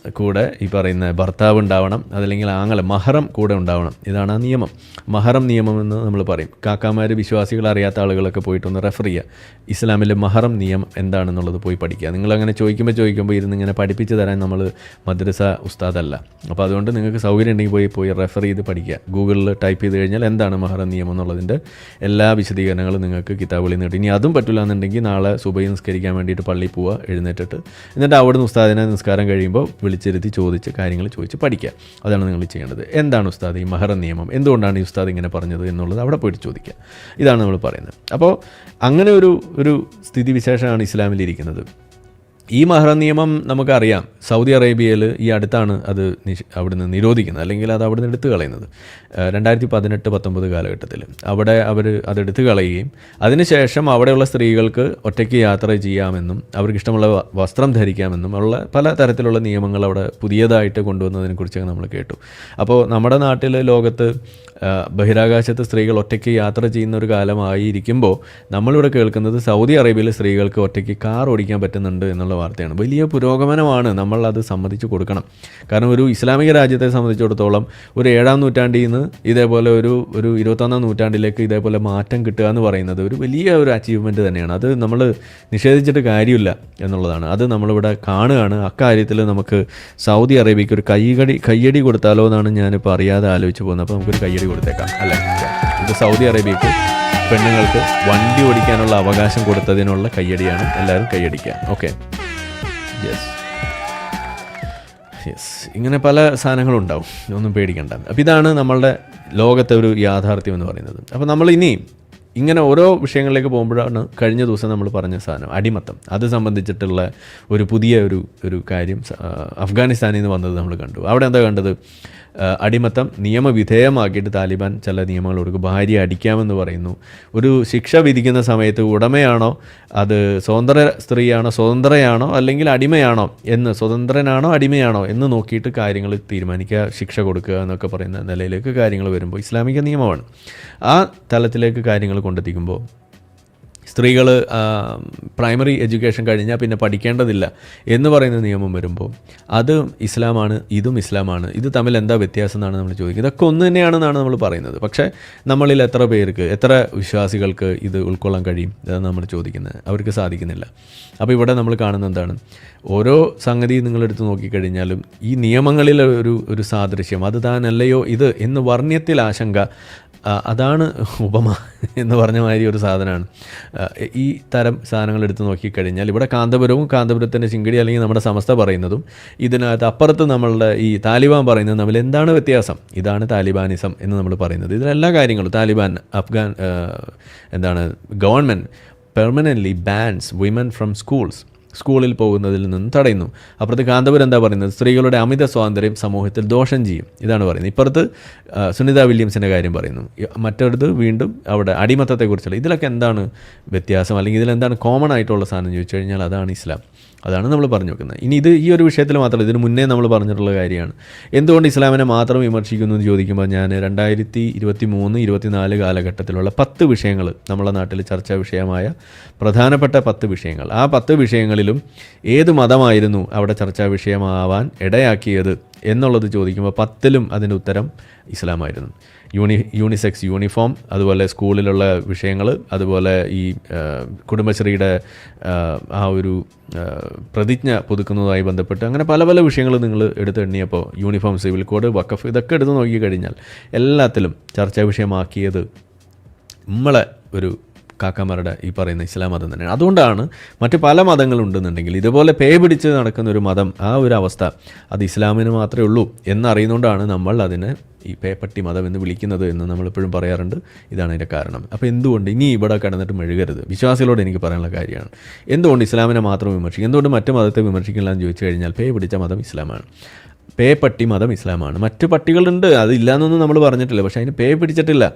കൂടെ ഈ പറയുന്ന ഭർത്താവ് ഉണ്ടാവണം അതല്ലെങ്കിൽ ആങ്ങളെ മഹറം കൂടെ ഉണ്ടാവണം. ഇതാണ് ആ നിയമം. മഹറം നിയമം എന്ന് നമ്മൾ പറയും. കാക്കാമാർ വിശ്വാസികൾ അറിയാത്ത ആളുകളൊക്കെ പോയിട്ടൊന്ന് റെഫർ ചെയ്യുക ഇസ്ലാമിലെ മഹറം നിയമം എന്താണെന്നുള്ളത് പോയി പഠിക്കുക. നിങ്ങളങ്ങനെ ചോദിക്കുമ്പോൾ ചോദിക്കുമ്പോൾ ഇരുന്ന് ഇങ്ങനെ പഠിപ്പിച്ച് തരാൻ നമ്മൾ മദ്രസ ഉസ്താദല്ല. അപ്പോൾ അതുകൊണ്ട് നിങ്ങൾക്ക് സൗകര്യം ഉണ്ടെങ്കിൽ പോയി പോയി റെഫർ ചെയ്ത് പഠിക്കുക. ഗൂഗിളിൽ ടൈപ്പ് ചെയ്ത് കഴിഞ്ഞാൽ എന്താണ് മഹറം നിയമം എന്നുള്ളതിന്റെ എല്ലാ വിശദീകരണങ്ങളും നിങ്ങൾക്ക് കിതാബുകളിൽ നിന്ന് കിട്ടും. ഇനി അതും പറ്റില്ല എന്നുണ്ടെങ്കിൽ നാളെ സുബൈ നിസ്കരിക്കാൻ വേണ്ടിയിട്ട് പള്ളിയിൽ പോവുക എഴുന്നേറ്റിട്ട്. എന്നിട്ട് അവിടുന്ന് ഉസ്താദിനെ നിസ്കാരം കഴിയുമ്പോൾ വിളിച്ചിരുത്തി ചോദിച്ച് കാര്യങ്ങൾ ചോദിച്ച് പഠിക്കുക. അതാണ് നിങ്ങൾ ചെയ്യേണ്ടത്. എന്താണ് ഉസ്താദ് ഈ മഹർ നിയമം? എന്തുകൊണ്ടാണ് ഈ ഉസ്താദ് ഇങ്ങനെ പറഞ്ഞത് എന്നുള്ളത് അവിടെ പോയിട്ട് ചോദിക്കുക. ഇതാണ് നമ്മൾ പറയുന്നത്. അപ്പോൾ അങ്ങനെ ഒരു ഒരു സ്ഥിതിവിശേഷമാണ് ഇസ്ലാമിലിരിക്കുന്നത് ഈ മഹ്റ നിയമം നമുക്കറിയാം. സൗദി അറേബ്യയിൽ ഈ അടുത്താണ് അത് അവിടുന്ന് നിരോധിക്കുന്നത്. അല്ലെങ്കിൽ അത് അവിടുന്ന് എടുത്തു കളയുന്നത്. രണ്ടായിരത്തി പതിനെട്ട് പത്തൊമ്പത് കാലഘട്ടത്തിൽ. അവിടെ അവർ അത് എടുത്തു കളയുകയും അതിനുശേഷം അവിടെയുള്ള സ്ത്രീകൾക്ക് ഒറ്റയ്ക്ക് യാത്ര ചെയ്യാമെന്നും അവർക്ക് ഇഷ്ടമുള്ള വസ്ത്രം ധരിക്കാമെന്നും ഉള്ള പല തരത്തിലുള്ള നിയമങ്ങൾ അവിടെ പുതിയതായിട്ട് കൊണ്ടുവന്നതിനെക്കുറിച്ചൊക്കെ നമ്മൾ കേട്ടു. അപ്പോൾ നമ്മുടെ നാട്ടിൽ ലോകത്ത് ബഹിരാകാശത്ത് സ്ത്രീകൾ ഒറ്റയ്ക്ക് യാത്ര ചെയ്യുന്ന ഒരു കാലമായിരിക്കുമ്പോൾ നമ്മളിവിടെ കേൾക്കുന്നത് സൗദി അറേബ്യയിലെ സ്ത്രീകൾക്ക് ഒറ്റയ്ക്ക് കാർ ഓടിക്കാൻ പറ്റുന്നുണ്ട് എന്നുള്ള വാർത്തയാണ്. വലിയ പുരോഗമനമാണ് നമ്മൾ അത് സമ്മതിച്ചു കൊടുക്കണം. കാരണം ഒരു ഇസ്ലാമിക രാജ്യത്തെ സംബന്ധിച്ചിടത്തോളം ഒരു ഏഴാം നൂറ്റാണ്ടിൽ നിന്ന് ഇതേപോലെ ഒരു ഒരു ഇരുപത്തൊന്നാം നൂറ്റാണ്ടിലേക്ക് ഇതേപോലെ മാറ്റം കിട്ടുക എന്ന് പറയുന്നത് ഒരു വലിയ ഒരു അച്ചീവ്മെന്റ് തന്നെയാണ്. അത് നമ്മൾ നിഷേധിച്ചിട്ട് കാര്യമില്ല എന്നുള്ളതാണ്. അത് നമ്മളിവിടെ കാണുകയാണ്. അക്കാര്യത്തിൽ നമുക്ക് സൗദി അറേബ്യയ്ക്ക് ഒരു കൈകടി കയ്യടി കൊടുത്താലോ എന്നാണ് ഞാനിപ്പോൾ അറിയാതെ ആലോചിച്ച് പോകുന്നത്. അപ്പോൾ നമുക്കൊരു കയ്യടി കൊടുത്തേക്കാം അല്ലേ? ഇത് സൗദി അറേബ്യക്ക് പെണ്ണുങ്ങൾക്ക് വണ്ടി ഓടിക്കാനുള്ള അവകാശം കൊടുത്തതിനുള്ള കയ്യടിയാണ് എല്ലാവരും കയ്യടിക്കുക. ഓക്കെ യെസ് യെസ് ഇങ്ങനെ പല സാധനങ്ങളും ഉണ്ടാവും. ഒന്നും പേടിക്കണ്ട. അപ്പോൾ ഇതാണ് നമ്മളുടെ ലോകത്തെ ഒരു യാഥാർത്ഥ്യം എന്ന് പറയുന്നത്. അപ്പോൾ നമ്മൾ ഇനി ഇങ്ങനെ ഓരോ വിഷയങ്ങളിലേക്ക് പോകുമ്പോഴാണ് കഴിഞ്ഞ ദിവസം നമ്മൾ പറഞ്ഞ സാധനം അടിമത്തം. അത് സംബന്ധിച്ചിട്ടുള്ള ഒരു പുതിയ ഒരു ഒരു കാര്യം അഫ്ഗാനിസ്ഥാനിൽ നിന്ന് വന്നത് നമ്മൾ കണ്ടു. അവിടെ എന്താ കണ്ടത്? അടിമത്തം നിയമവിധേയമാക്കിയിട്ട് താലിബാൻ ചില നിയമങ്ങൾ കൊടുക്കും ഭാര്യ അടിക്കാമെന്ന് പറയുന്നു. ഒരു ശിക്ഷ വിധിക്കുന്ന സമയത്ത് ഉടമയാണോ? അത് സ്വതന്ത്ര സ്ത്രീയാണോ? സ്വതന്ത്രയാണോ? അല്ലെങ്കിൽ അടിമയാണോ? എന്ന് സ്വതന്ത്രനാണോ? അടിമയാണോ? എന്ന് നോക്കിയിട്ട് കാര്യങ്ങൾ തീരുമാനിക്കുക ശിക്ഷ കൊടുക്കുക എന്നൊക്കെ പറയുന്ന നിലയിലേക്ക് കാര്യങ്ങൾ വരുമ്പോൾ ഇസ്ലാമിക നിയമമാണ്. ആ തലത്തിലേക്ക് കാര്യങ്ങൾ കൊണ്ടെത്തിക്കുമ്പോൾ സ്ത്രീകൾ പ്രൈമറി എഡ്യൂക്കേഷൻ കഴിഞ്ഞാൽ പിന്നെ പഠിക്കേണ്ടതില്ല എന്ന് പറയുന്ന നിയമം വരുമ്പോൾ അത് ഇസ്ലാമാണ് ഇതും ഇസ്ലാമാണ് ഇത് തമ്മിൽ എന്താ വ്യത്യാസം എന്നാണ് നമ്മൾ ചോദിക്കുന്നത്. ഇതൊക്കെ ഒന്ന് തന്നെയാണെന്നാണ് നമ്മൾ പറയുന്നത്. പക്ഷേ നമ്മളിൽ എത്ര പേർക്ക് എത്ര വിശ്വാസികൾക്ക് ഇത് ഉൾക്കൊള്ളാൻ കഴിയും ഇതാണ് നമ്മൾ ചോദിക്കുന്നത്. അവർക്ക് സാധിക്കുന്നില്ല. അപ്പോൾ ഇവിടെ നമ്മൾ കാണുന്ന എന്താണ്? ഓരോ സംഗതി നിങ്ങളെടുത്ത് നോക്കിക്കഴിഞ്ഞാലും ഈ നിയമങ്ങളിൽ ഒരു ഒരു സാദൃശ്യം അത് താനല്ലയോ ഇത് എന്ന് വർണ്യത്തിൽ ആശങ്ക അതാണ് ഉപമ എന്ന് പറഞ്ഞ മാതിരി ഒരു സാധനമാണ്. ഈ തരം സാധനങ്ങൾ എടുത്ത് നോക്കിക്കഴിഞ്ഞാൽ ഇവിടെ കാന്തപുരവും കാന്തപുരത്തിന്റെ ചിങ്കിടി അല്ലെങ്കിൽ നമ്മുടെ സമസ്ത പറയുന്നതും ഇതിനകത്ത് അപ്പുറത്ത് നമ്മളുടെ ഈ താലിബാൻ പറയുന്നത് തമ്മിൽ എന്താണ് വ്യത്യാസം? ഇതാണ് താലിബാനിസം എന്ന് നമ്മൾ പറയുന്നത്. ഇതിലെല്ലാ കാര്യങ്ങളും താലിബാൻ അഫ്ഗാൻ എന്താണ് government permanently bans women from schools സ്കൂളിൽ പോകുന്നതിൽ നിന്നും തടയുന്നു. അപ്പുറത്ത് കാന്തപുരം എന്താ പറയുന്നത്? സ്ത്രീകളുടെ അമിത സ്വാതന്ത്ര്യം സമൂഹത്തിൽ ദോഷം ചെയ്യും. ഇതാണ് പറയുന്നത്. ഇപ്പുറത്ത് സുനിത വില്യംസിന്റെ കാര്യം പറയുന്നു. മറ്റൊരിടത്ത് വീണ്ടും അവിടെ അടിമത്തത്തെക്കുറിച്ചുള്ള ഇതിലൊക്കെ എന്താണ് വ്യത്യാസം? അല്ലെങ്കിൽ ഇതിലെന്താണ് കോമൺ ആയിട്ടുള്ള സാധനം ചോദിച്ചു കഴിഞ്ഞാൽ അതാണ് ഇസ്ലാം. അതാണ് നമ്മൾ പറഞ്ഞു വെക്കുന്നത്. ഇനി ഇത് ഈ ഒരു വിഷയത്തിൽ മാത്രമല്ല ഇതിന് മുന്നേ നമ്മൾ പറഞ്ഞിട്ടുള്ള കാര്യമാണ്. എന്തുകൊണ്ട് ഇസ്ലാമിനെ മാത്രം വിമർശിക്കുന്നു എന്ന് ചോദിക്കുമ്പോൾ ഞാൻ രണ്ടായിരത്തി ഇരുപത്തി മൂന്ന് ഇരുപത്തിനാല് കാലഘട്ടത്തിലുള്ള പത്ത് വിഷയങ്ങൾ നമ്മുടെ നാട്ടിൽ ചർച്ചാ വിഷയമായ പ്രധാനപ്പെട്ട പത്ത് വിഷയങ്ങൾ. ആ പത്ത് വിഷയങ്ങളിലും ഏത് മതമായിരുന്നു അവിടെ ചർച്ചാ വിഷയമാവാൻ ഇടയാക്കിയത് എന്നുള്ളത് ചോദിക്കുമ്പോൾ പത്തിലും അതിന്റെ ഉത്തരം ഇസ്ലാമായിരുന്നു. യൂണി യൂണിസെക്സ് യൂണിഫോം അതുപോലെ സ്കൂളിലുള്ള വിഷയങ്ങൾ അതുപോലെ ഈ കുടുംബശ്രീയുടെ ആ, ഒരു പ്രതിജ്ഞ പുതുക്കുന്നതുമായി ബന്ധപ്പെട്ട് അങ്ങനെ പല പല വിഷയങ്ങൾ നിങ്ങൾ എടുത്ത് എണ്ണിയപ്പോൾ യൂണിഫോം സിവിൽ കോഡ് വക്കഫ് ഇതൊക്കെ എടുത്ത് നോക്കിക്കഴിഞ്ഞാൽ എല്ലാത്തിലും ചർച്ചാ വിഷയമാക്കിയത് നമ്മളെ ഒരു കാക്കമാരുടെ ഈ പറയുന്ന ഇസ്ലാം മതം തന്നെയാണ്. അതുകൊണ്ടാണ് മറ്റ് പല മതങ്ങളുണ്ടെന്നുണ്ടെങ്കിൽ ഇതുപോലെ പേ പിടിച്ച് നടക്കുന്ന ഒരു മതം ആ ഒരു അവസ്ഥ അത് ഇസ്ലാമിന് മാത്രമേ ഉള്ളൂ എന്നറിയുന്നതുകൊണ്ടാണ് നമ്മൾ അതിനെ ഈ പേപ്പട്ടി മതം എന്ന് വിളിക്കുന്നത് എന്ന് നമ്മളെപ്പോഴും പറയാറുണ്ട്. ഇതാണ് അതിന്റെ കാരണം. അപ്പോൾ എന്തുകൊണ്ട് ഇനി ഇവിടെ കിടന്നിട്ട് മെഴുകരുത്? വിശ്വാസികളോട് എനിക്ക് പറയാനുള്ള കാര്യമാണ്. എന്തുകൊണ്ട് ഇസ്ലാമിനെ മാത്രം വിമർശിക്കും? എന്തുകൊണ്ട് മറ്റു മതത്തെ വിമർശിക്കില്ല എന്ന് ചോദിച്ചു കഴിഞ്ഞാൽ പേ പിടിച്ച മതം ഇസ്ലാമാണ്. പേ പട്ടി മതം ഇസ്ലാമാണ്. മറ്റ് പട്ടികളുണ്ട്. അതില്ല എന്നൊന്നും നമ്മൾ പറഞ്ഞിട്ടില്ല. പക്ഷേ അതിന് പേ പിടിച്ചിട്ടില്ല.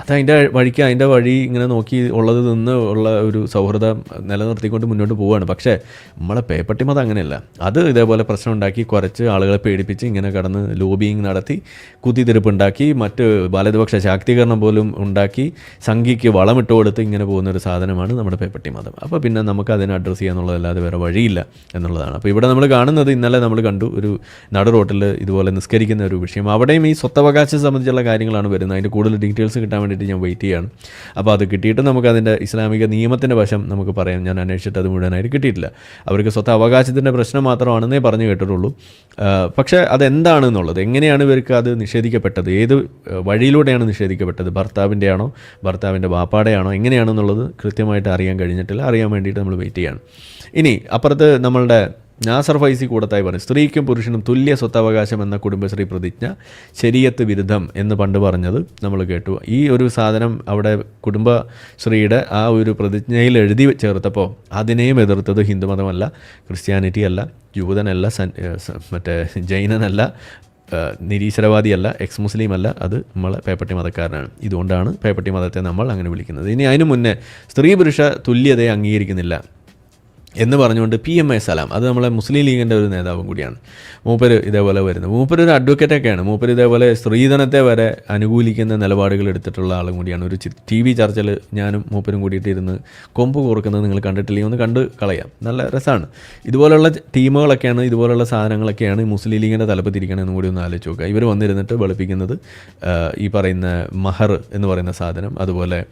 അത് അതിന്റെ വഴിക്ക് അതിന്റെ വഴി ഇങ്ങനെ നോക്കി ഉള്ളത് നിന്ന് ഉള്ള ഒരു സൗഹൃദം നിലനിർത്തിക്കൊണ്ട് മുന്നോട്ട് പോവുകയാണ്. പക്ഷേ നമ്മളെ പേപ്പട്ടി മതം അങ്ങനെയല്ല. അത് ഇതേപോലെ പ്രശ്നം ഉണ്ടാക്കി കുറച്ച് ആളുകളെ പേടിപ്പിച്ച് ഇങ്ങനെ കടന്ന് ലോബിയിങ് നടത്തി കുത്തിത്തിരിപ്പുണ്ടാക്കി മറ്റ് വലതുപക്ഷ ശാക്തീകരണം പോലും ഉണ്ടാക്കി സംഘിക്ക് വളമിട്ട് കൊടുത്ത് ഇങ്ങനെ പോകുന്ന ഒരു സാധനമാണ് നമ്മുടെ പേപ്പട്ടി മതം. അപ്പോൾ പിന്നെ നമുക്ക് അതിനെ അഡ്രസ്സ് ചെയ്യാന്നുള്ളതല്ലാതെ വേറെ വഴിയില്ല എന്നുള്ളതാണ്. അപ്പോൾ ഇവിടെ നമ്മൾ കാണുന്നത് ഇന്നലെ നമ്മൾ കണ്ടു ഒരു നട റോട്ടിൽ ഇതുപോലെ നിസ്കരിക്കുന്ന ഒരു വിഷയം. അവിടെയും ഈ സ്വത്തവകാശം സംബന്ധിച്ചുള്ള കാര്യങ്ങളാണ് വരുന്നത്. അതിന്റെ കൂടുതൽ ഡീറ്റെയിൽസ് കിട്ടാൻ വേണ്ടിയിട്ട് ഞാൻ വെയിറ്റ് ചെയ്യാണ്. അപ്പോൾ അത് കിട്ടിയിട്ട് നമുക്ക് അതിന്റെ ഇസ്ലാമിക നിയമത്തിന്റെ വശം നമുക്ക് പറയാം. ഞാൻ അന്വേഷിച്ചിട്ട് അത് മുഴുവനായിട്ട് കിട്ടിയിട്ടില്ല. അവർക്ക് സ്വത്ത് അവകാശത്തിന്റെ പ്രശ്നം മാത്രമാണെന്നേ പറഞ്ഞു കേട്ടിട്ടുള്ളൂ. പക്ഷേ അതെന്താണെന്നുള്ളത്? എങ്ങനെയാണ് ഇവർക്ക് അത് നിഷേധിക്കപ്പെട്ടത്? ഏത് വഴിയിലൂടെയാണ് നിഷേധിക്കപ്പെട്ടത്? ഭർത്താവിന്റെ ആണോ ഭർത്താവിന്റെ വാപ്പാടെയാണോ? എങ്ങനെയാണെന്നുള്ളത് കൃത്യമായിട്ട് അറിയാൻ കഴിഞ്ഞിട്ടില്ല. അറിയാൻ വേണ്ടിയിട്ട് നമ്മൾ വെയിറ്റ് ചെയ്യുകയാണ് ഇനി അപ്പുറത്ത് നമ്മളുടെ നാസർ ഫൈസി കൂടത്തായി പറഞ്ഞു സ്ത്രീക്കും പുരുഷനും തുല്യ സ്വത്തവകാശം എന്ന കുടുംബശ്രീ പ്രതിജ്ഞ ശരീരത്ത് വിരുദ്ധം എന്ന് പണ്ട് പറഞ്ഞത് നമ്മൾ കേട്ടു. ഈ ഒരു സാധനം അവിടെ കുടുംബശ്രീയുടെ ആ ഒരു പ്രതിജ്ഞയിൽ എഴുതി ചേർത്തപ്പോൾ അതിനെയും എതിർത്തത് ഹിന്ദുമതമല്ല ക്രിസ്ത്യാനിറ്റി അല്ല യൂതനല്ല സൻ മറ്റേ ജൈനനല്ല നിരീശ്വരവാദി നിരീശ്വരവാദിയല്ല എക്സ് മുസ്ലിം അല്ല അത് നമ്മളെ പേപ്പട്ടി മതക്കാരനാണ്. ഇതുകൊണ്ടാണ് പേപ്പട്ടി മതത്തെ നമ്മൾ അങ്ങനെ വിളിക്കുന്നത്. ഇനി അതിനു മുന്നേ സ്ത്രീ പുരുഷ തുല്യതയെ അംഗീകരിക്കുന്നില്ല. എന്ന് പറഞ്ഞുകൊണ്ട് പി എം എ സലാം. അത് നമ്മളെ മുസ്ലിം ലീഗിന്റെ ഒരു നേതാവും കൂടിയാണ്. മൂപ്പര് ഇതേപോലെ വരുന്നത് മൂപ്പര് ഒരു അഡ്വക്കേറ്റൊക്കെയാണ് മൂപ്പര് ഇതേപോലെ സ്ത്രീധനത്തെ വരെ അനുകൂലിക്കുന്ന നിലപാടുകൾ എടുത്തിട്ടുള്ള ആളും കൂടിയാണ്. ഒരു ടി വി ചർച്ചയിൽ ഞാനും മൂപ്പരും കൂടിയിട്ട് ഇരുന്ന് കൊമ്പ് കോർക്കുന്നത് നിങ്ങൾ കണ്ടിട്ടില്ലെങ്കിൽ ഒന്ന് കണ്ട് കളയാം. നല്ല രസമാണ്. ഇതുപോലുള്ള ടീമുകളൊക്കെയാണ് ഇതുപോലുള്ള സാധനങ്ങളൊക്കെയാണ് മുസ്ലിം ലീഗിന്റെ തലപ്പത്തിരിക്കണമെന്ന് കൂടി ഒന്ന് ആലോചിച്ച് നോക്കുക. ഇവർ വന്നിരുന്നിട്ട് വെളുപ്പിക്കുന്നത് ഈ പറയുന്ന മഹർ എന്ന് പറയുന്ന സാധനം അതുപോലെ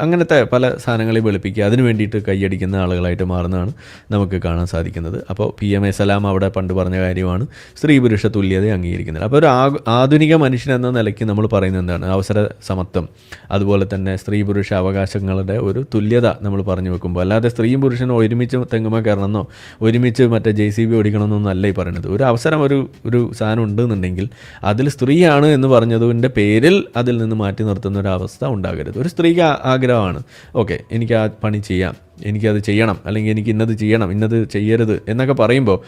അങ്ങനത്തെ പല സാധനങ്ങളെ വെളുപ്പിക്കുക അതിന് വേണ്ടിയിട്ട് കൈയടിക്കുന്ന ആളുകളായിട്ട് മാറുന്നതാണ് നമുക്ക് കാണാൻ സാധിക്കുന്നത്. അപ്പോൾ പി എം എ സലാം അവിടെ പണ്ട് പറഞ്ഞ കാര്യമാണ്. സ്ത്രീ പുരുഷ തുല്യത അംഗീകരിക്കുന്നത്. അപ്പോൾ ഒരു ആധുനിക മനുഷ്യൻ എന്ന നിലയ്ക്ക് നമ്മൾ പറയുന്നത് എന്താണ്? അവസര സമത്വം. അതുപോലെ തന്നെ സ്ത്രീ പുരുഷ അവകാശങ്ങളുടെ ഒരു തുല്യത നമ്മൾ പറഞ്ഞു വെക്കുമ്പോൾ. അല്ലാതെ സ്ത്രീയും പുരുഷനും ഒരുമിച്ച് തെങ്ങുമ കയറണമെന്നോ ഒരുമിച്ച് മറ്റേ ജെ സി ബി ഓടിക്കണമെന്നൊന്നും അല്ല ഈ പറയുന്നത് ഒരു അവസരം ഒരു ഒരു സാധനം ഉണ്ടെന്നുണ്ടെങ്കിൽ അതിൽ സ്ത്രീയാണ് എന്ന് പറഞ്ഞതിന്റെ പേരിൽ അതിൽ നിന്ന് മാറ്റി നിർത്തുന്ന ഒരു അവസ്ഥ ഉണ്ടാകരുത്. ഒരു സ്ത്രീക്ക് ആഗ്രഹമാണ്. ഓക്കെ എനിക്ക് ആ പണി ചെയ്യാം. എനിക്കത് ചെയ്യണം അല്ലെങ്കിൽ എനിക്ക് ഇന്നത് ചെയ്യണം ഇന്നത് ചെയ്യരുത് എന്നൊക്കെ പറയുമ്പോൾ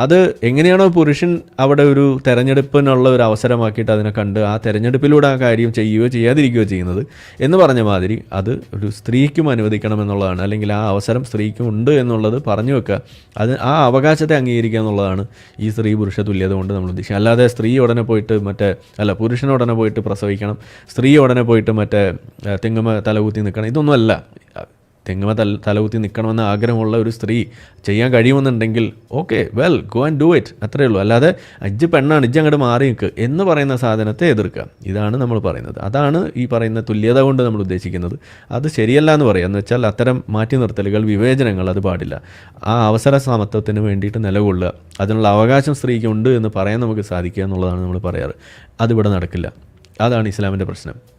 അത് എങ്ങനെയാണോ പുരുഷൻ അവിടെ ഒരു തെരഞ്ഞെടുപ്പിനുള്ള ഒരു അവസരമാക്കിയിട്ട് അതിനെ കണ്ട് ആ തെരഞ്ഞെടുപ്പിലൂടെ ആ കാര്യം ചെയ്യുകയോ ചെയ്യാതിരിക്കുകയോ ചെയ്യുന്നത് എന്ന് പറഞ്ഞ മാതിരി അത് ഒരു സ്ത്രീക്കും അനുവദിക്കണം എന്നുള്ളതാണ് അല്ലെങ്കിൽ ആ അവസരം സ്ത്രീക്കും ഉണ്ട് എന്നുള്ളത് പറഞ്ഞു വെക്കുക. അത് ആ അവകാശത്തെ അംഗീകരിക്കുക എന്നുള്ളതാണ് ഈ സ്ത്രീ പുരുഷ തുല്യത കൊണ്ട് നമ്മൾ ഉദ്ദേശിക്കുക. അല്ലാതെ സ്ത്രീ ഉടനെ പോയിട്ട് മറ്റേ അല്ല പുരുഷൻ ഉടനെ പോയിട്ട് പ്രസവിക്കണം സ്ത്രീ ഉടനെ പോയിട്ട് മറ്റേ തെങ്ങുമ തലകുത്തി നിൽക്കണം ഇതൊന്നും അല്ല തെങ്ങുമ തല തലകുത്തി നിൽക്കണമെന്ന് ആഗ്രഹമുള്ള ഒരു സ്ത്രീ ചെയ്യാൻ കഴിയുമെന്നുണ്ടെങ്കിൽ okay well go and do it അത്രയേ ഉള്ളൂ. അല്ലാതെ അജ്ജ് പെണ്ണാണ് ഇജ്ജ് അങ്ങോട്ട് മാറി നിൽക്കുക എന്ന് പറയുന്ന സാധനത്തെ എതിർക്കുക. ഇതാണ് നമ്മൾ പറയുന്നത്. അതാണ് ഈ പറയുന്ന തുല്യത കൊണ്ട് നമ്മൾ ഉദ്ദേശിക്കുന്നത്. അത് ശരിയല്ല എന്ന് പറയാം. എന്ന് വെച്ചാൽ അത്തരം മാറ്റി നിർത്തലുകൾ വിവേചനങ്ങൾ അത് പാടില്ല. ആ അവസര സമത്വത്തിന് വേണ്ടിയിട്ട് നിലകൊള്ളുക. അതിനുള്ള അവകാശം സ്ത്രീക്ക് ഉണ്ട് എന്ന് പറയാൻ നമുക്ക് സാധിക്കുക എന്നുള്ളതാണ് നമ്മൾ പറയാറ്. അതിവിടെ നടക്കില്ല. അതാണ് ഇസ്ലാമിന്റെ പ്രശ്നം.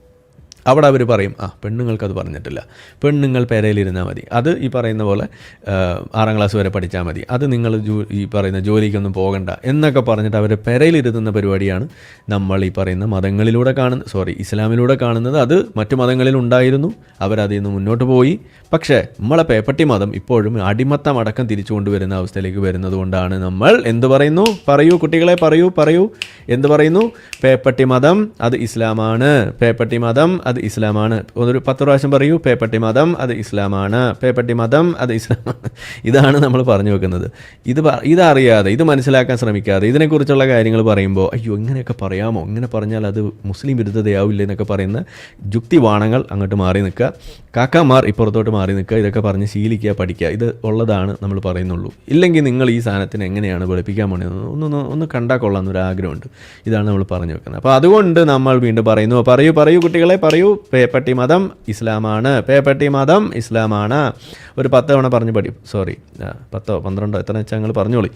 അവിടെ അവർ പറയും ആ പെണ്ണുങ്ങൾക്ക് അത് പറഞ്ഞിട്ടില്ല. പെണ്ണുങ്ങൾ പെരയിലിരുന്നാൽ മതി. അത് ഈ പറയുന്ന പോലെ ആറാം ക്ലാസ് വരെ പഠിച്ചാൽ മതി. അത് നിങ്ങൾ ഈ പറയുന്ന ജോലിക്കൊന്നും പോകണ്ട. എന്നൊക്കെ പറഞ്ഞിട്ട് അവരെ പെരയിലിരുത്തുന്ന പരിപാടിയാണ് നമ്മൾ ഈ പറയുന്ന മതങ്ങളിലൂടെ കാണുന്ന സോറി ഇസ്ലാമിലൂടെ കാണുന്നത്. അത് മറ്റു മതങ്ങളിൽ ഉണ്ടായിരുന്നു. അവരതിൽ നിന്ന് മുന്നോട്ട് പോയി. പക്ഷേ നമ്മളെ പേപ്പട്ടി മതം ഇപ്പോഴും അടിമത്തം അടക്കം തിരിച്ചു കൊണ്ടുവരുന്ന അവസ്ഥയിലേക്ക് വരുന്നത് കൊണ്ടാണ് നമ്മൾ എന്ത് പറയുന്നു? പറയൂ കുട്ടികളെ പറയൂ പറയൂ. എന്ത് പറയുന്നു? പേപ്പട്ടി മതം അത് ഇസ്ലാമാണ്. പേപ്പട്ടി മതം അത് ഇസ്ലാമാണ്. ഒരു പത്ത് പ്രാവശ്യം പറയൂ പേപ്പട്ടി മതം അത് ഇസ്ലാമാണ്. പേപ്പട്ടി മതം അത് ഇസ്ലാമാണ്. ഇതാണ് നമ്മൾ പറഞ്ഞു വെക്കുന്നത്. ഇത് ഇതറിയാതെ ഇത് മനസ്സിലാക്കാൻ ശ്രമിക്കാതെ ഇതിനെക്കുറിച്ചുള്ള കാര്യങ്ങൾ പറയുമ്പോൾ അയ്യോ ഇങ്ങനെയൊക്കെ പറയാമോ? ഇങ്ങനെ പറഞ്ഞാൽ അത് മുസ്ലിം വിരുദ്ധതയാവില്ല? എന്നൊക്കെ പറയുന്ന യുക്തിവാണങ്ങൾ അങ്ങോട്ട് മാറി നിൽക്കുക. കാക്കാമാർ ഇപ്പുറത്തോട്ട് മാറി നിൽക്കുക. ഇതൊക്കെ പറഞ്ഞ് ശീലിക്കുക പഠിക്കുക. ഇത് ഉള്ളതാണ് നമ്മൾ പറയുന്നുള്ളൂ. ഇല്ലെങ്കിൽ നിങ്ങൾ ഈ സാധനത്തിന് എങ്ങനെയാണ് വെളുപ്പിക്കാൻ പോണത് ഒന്ന് ഒന്ന് കണ്ടാൽ കൊള്ളാമെന്നൊരു ആഗ്രഹമുണ്ട് ഇതാണ് നമ്മൾ പറഞ്ഞു വെക്കുന്നത്. അപ്പോൾ അതുകൊണ്ട് നമ്മൾ വീണ്ടും പറയുന്നു. പറയൂ പറയൂ കുട്ടികളെ പറയൂ. പേപ്പട്ടി മതം ഇസ്ലാമാണ്. പേപ്പട്ടി മതം ഇസ്ലാമാണ്. ഒരു പത്ത് തവണ പറഞ്ഞു പഠി സോറി പത്തോ പന്ത്രണ്ടോ എത്ര വെച്ചാൽ ഞങ്ങൾ പറഞ്ഞോളി.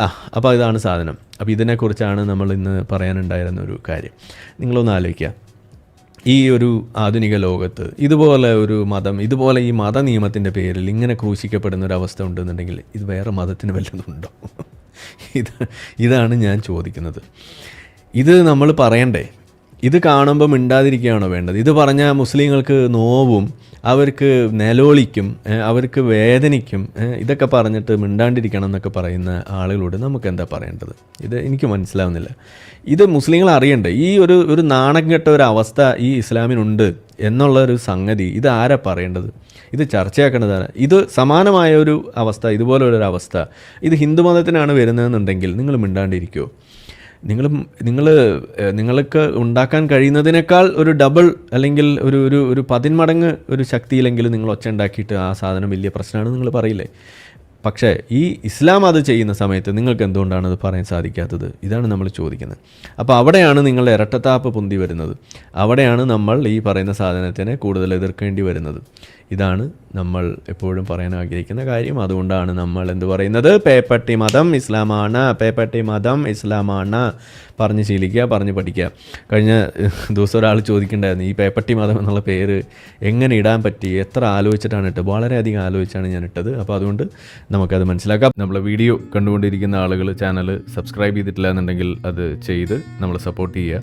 ആ അപ്പോൾ ഇതാണ് സാധനം. അപ്പോൾ ഇതിനെക്കുറിച്ചാണ് നമ്മൾ ഇന്ന് പറയാനുണ്ടായിരുന്ന ഒരു കാര്യം. നിങ്ങളൊന്ന് ആലോചിക്കുക ഈ ഒരു ആധുനിക ലോകത്ത് ഇതുപോലെ ഒരു മതം ഇതുപോലെ ഈ മത നിയമത്തിന്റെ പേരിൽ ഇങ്ങനെ ക്രൂശിക്കപ്പെടുന്ന ഒരു അവസ്ഥ ഉണ്ടെന്നുണ്ടെങ്കിൽ ഇത് വേറെ മതത്തിന് വല്ലതുണ്ടോ ഇത് ഇതാണ് ഞാൻ ചോദിക്കുന്നത്. ഇത് നമ്മൾ പറയണ്ടേ? ഇത് കാണുമ്പോൾ മിണ്ടാതിരിക്കുകയാണോ വേണ്ടത്? ഇത് പറഞ്ഞാൽ മുസ്ലിങ്ങൾക്ക് നോവും അവർക്ക് നിലോളിക്കും അവർക്ക് വേദനിക്കും ഇതൊക്കെ പറഞ്ഞിട്ട് മിണ്ടാണ്ടിരിക്കണം എന്നൊക്കെ പറയുന്ന ആളുകളോട് നമുക്ക് എന്താ പറയേണ്ടത്? ഇത് എനിക്ക് മനസ്സിലാവുന്നില്ല. ഇത് മുസ്ലിങ്ങൾ അറിയണ്ടേ? ഈ ഒരു ഒരു നാണം കെട്ട ഒരു അവസ്ഥ ഈ ഇസ്ലാമിനുണ്ട് എന്നുള്ള ഒരു സംഗതി ഇത് ആരാ പറയേണ്ടത്? ഇത് ചർച്ചയാക്കേണ്ടതാണ് ഇത് സമാനമായ ഒരു അവസ്ഥ ഇതുപോലെ ഒരു അവസ്ഥ. ഇത് ഹിന്ദു ഹിന്ദുമതത്തിനാണ് വരുന്നതെന്നുണ്ടെങ്കിൽ നിങ്ങൾ മിണ്ടാണ്ടിരിക്കുമോ നിങ്ങൾ നിങ്ങൾ നിങ്ങൾക്ക് ഉണ്ടാക്കാൻ കഴിയുന്നതിനേക്കാൾ ഒരു ഡബിൾ അല്ലെങ്കിൽ ഒരു ഒരു ഒരു പതിന്മടങ്ങ് ഒരു ശക്തിയിലെങ്കിലും നിങ്ങൾ ഒച്ച ഉണ്ടാക്കിയിട്ട് ആ സാധനം വലിയ പ്രശ്നമാണ് നിങ്ങൾ പറയില്ലേ? പക്ഷേ ഈ ഇസ്ലാം അത് ചെയ്യുന്ന സമയത്ത് നിങ്ങൾക്ക് എന്തുകൊണ്ടാണ് അത് പറയാൻ സാധിക്കാത്തത്? ഇതാണ് നമ്മൾ ചോദിക്കുന്നത്. അപ്പോൾ അവിടെയാണ് നിങ്ങളുടെ ഇരട്ടത്താപ്പ് പൊന്തി വരുന്നത്. അവിടെയാണ് നമ്മൾ ഈ പറയുന്ന സാധനത്തിനെ കൂടുതൽ എതിർക്കേണ്ടി വരുന്നത്. ഇതാണ് നമ്മൾ എപ്പോഴും പറയാൻ ആഗ്രഹിക്കുന്ന കാര്യം. അതുകൊണ്ടാണ് നമ്മൾ എന്ത് പറയുന്നത്? പേപ്പട്ടി മതം ഇസ്ലാമാണ് പേപ്പട്ടി മതം ഇസ്ലാമാണ്. പറഞ്ഞ് ശീലിക്കുക പറഞ്ഞ് പഠിക്കുക. കഴിഞ്ഞ ദിവസം ഒരാൾ ചോദിക്കേണ്ടായിരുന്നു ഈ പേപ്പട്ടി മതം എന്നുള്ള പേര് എങ്ങനെ ഇടാൻ പറ്റി? എത്ര ആലോചിച്ചിട്ടാണ് ഇട്ടത്? വളരെയധികം ആലോചിച്ചാണ് ഞാൻ ഇട്ടത്. അപ്പോൾ അതുകൊണ്ട് നമുക്കത് മനസ്സിലാക്കാം. നമ്മൾ വീഡിയോ കണ്ടുകൊണ്ടിരിക്കുന്ന ആളുകൾ ചാനൽ സബ്സ്ക്രൈബ് ചെയ്തിട്ടില്ല എന്നുണ്ടെങ്കിൽ അത് ചെയ്ത് നമ്മൾ സപ്പോർട്ട് ചെയ്യുക.